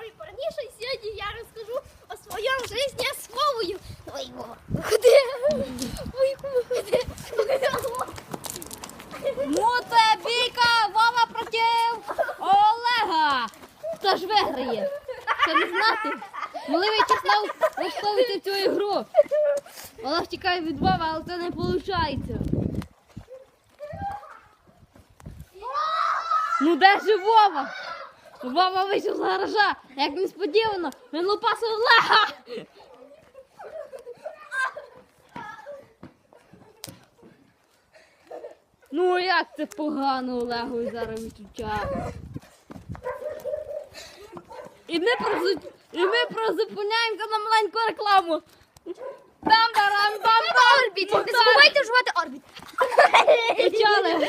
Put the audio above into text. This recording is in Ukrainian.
Олегові Парніша, і сьогодні я розкажу о своєму житті з Вовою. Ой, Вова, виходи. Ой, виходи. Ну це бійка Вова проти Олега. Хто ж виграє? Це не знати. Могли В'ячеслав влаштовувати цю ігру. Олег тікає від Вова, але це не виходить. Ну де ж Вова? Вова вийшов з гаража. Як несподівано, він лупасив Олега. Ну як це погано Олегу зараз відчуття. І ми прозу- ми прозупиняємося на маленьку рекламу. Там там там Орбіт, не забувайте жувати орбіт. Почали.